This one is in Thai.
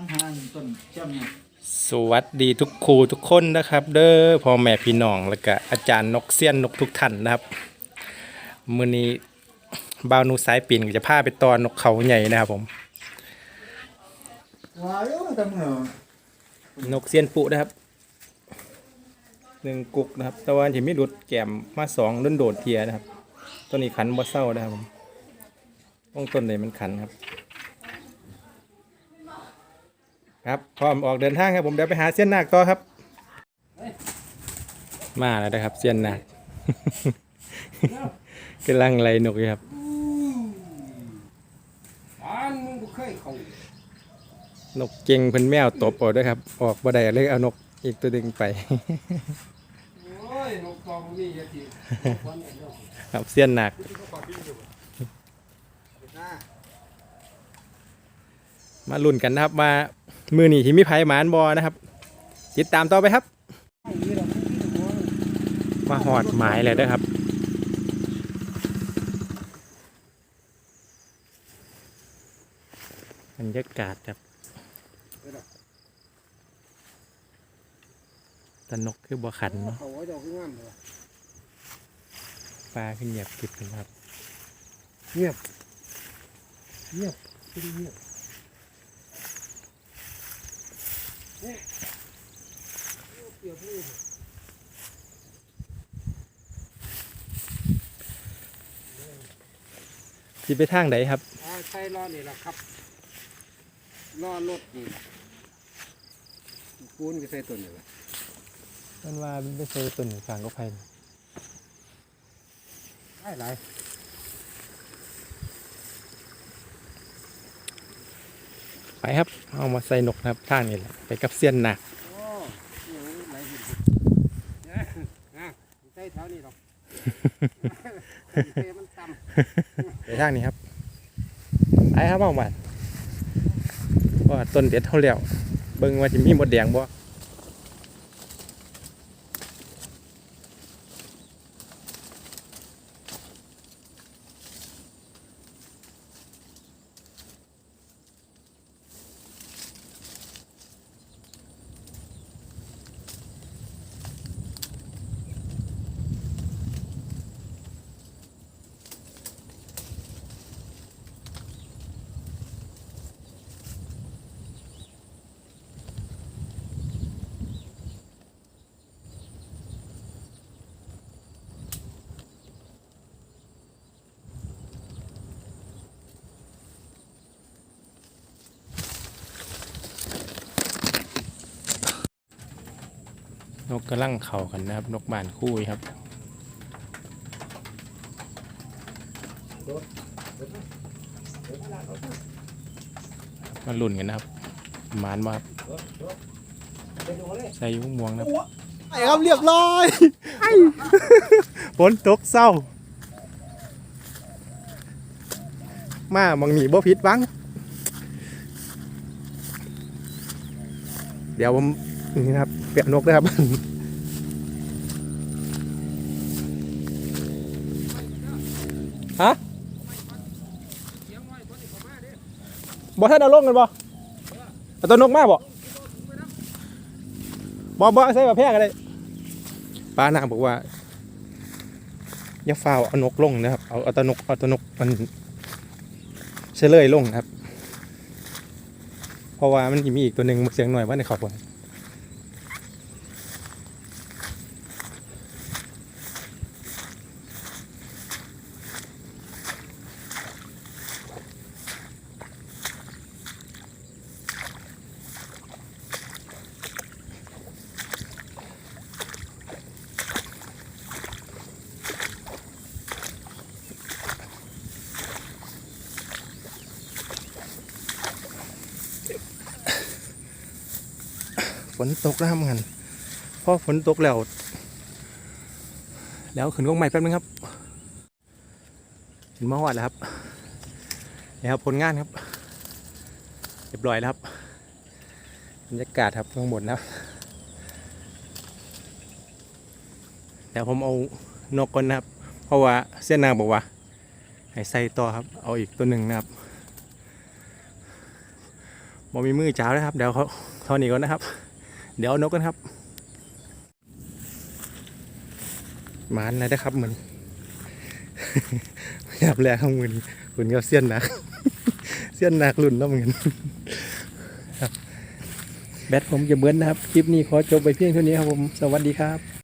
อันทางต้นเชื่อมเนี่ยสวัสดีทุกครูทุกคนนะครับ เด้อพ่อแม่พี่น้องแล้วก็อาจารย์นกเซียนนกทุกท่านนะครับมื้อนี้บ่าวนูสายปิ่นก็จะพาไปตอนนกเขาใหญ่นะครับผม ว้ายแต่เมื่อนกเซียนปุนะครับหนึ่งกุกนะครับแต่ว่าที่มีดุดแก้มมาสองต้นโดดเทียนะครับต้นนี้ขันบ่เศร้านะครับผมต้องต้นไหนมันขันครับ ครับพร้อมออกเดินทางครับผมเดี๋ยวไปหาเซียนนาคต่อครับ มาแล้วนะครับเซียนนาคกำลังไล่นกอยู่ครับบ้านมึงบ่เคยเข้านกเก่งเพิ่นแมวตบออกด้วยครับ ออกบ่ได้เลยเอานกอีกตัวหนึงไปโอ้ยนกตองมีอย่าทีวันนี้เนาะครับเซียนหนัก มาลุ้นกันนะครับว่า มือนี่ที่มีไผ่หมานบอนะครับ ติดตามต่อไปครับ มาหอดหมายเลยเด้ครับ บรรยากาศครับตนกคือบ่ขันเนาะปลาขึ้นเหยียบกิบกันครับ เงียบ เงียบคือเงียบ สิไปทางไหนครับอ่าใช่รอนี่แหละครับรอรถนี่ปูนก็ใส่ต้นนี่แหละมันว่าไม่ใช่ต้นกลางก็ไผ่หลายหลาย ไปครับ เอามาใส่นกนะครับทางนี้แหละไปกับเซียนหนักโอ้ยหลายเห็นนะนะใส่เท้านี่หรอกเทมันต่ำไปทางนี้ครับไปครับเอามาว่าต้นเด็ดเท่าแล้วเบิ่งว่าจะมีหมดแดงบ่ นกกำลังเข่ากันนะครับ นกบานคู่ครับมาลุ่นกันนะครับหมานมาครับใส่ยุ้งมวงนะครับไอ้ครับเรียบร้อยฝนตกเศร้า มามังหนีบ่ผิดหวังเดี๋ยวผม นี่นะครับเปียกนกด้วยครับฮะบอท่านเอาลงกันบ่เอาตัวนกมาบ่บอบอใส่แบบแพร่กันเลยป้านาบอกว่าอย่าฟ้าวเอานกลงนะครับ เอาเอาตัวนกเอาตัวนกมันเฉลยลงนะครับ เพราะว่ามันมีอีกตัวหนึ่งเสียงหน่อยว่าในขอบคุณ ฝนตกแล้วครับเหมือนกันพอฝนตกแล้ว แล้วขึ้นกองใหม่แป๊บนึงครับขึ้นมาหอดแล้วครับนี่ครับผลงานครับเรียบร้อยแล้วครับบรรยากาศครับข้างบนนะครับเดี๋ยวผมเอานกก่อนนะครับ เพราะว่าเส้นนางบอกว่าให้ใส่ต่อครับ เอาอีกตัวหนึ่งนะครับ บอมีมือจ้าวนะครับ เดี๋ยวเขาเท่านี้ก่อนนะครับ เดี๋ยวเอานกกันครับมานอะไรนะครับเหมือนหยับแรงข้างมือนคุณก็เสี้ยนหนัก เสี้ยนหนักรุ่นแล้วเหมือนแบตผมจะเบิ้ลนะครับ คลิปนี้ขอจบไปเพียงเท่านี้ครับผม สวัสดีครับ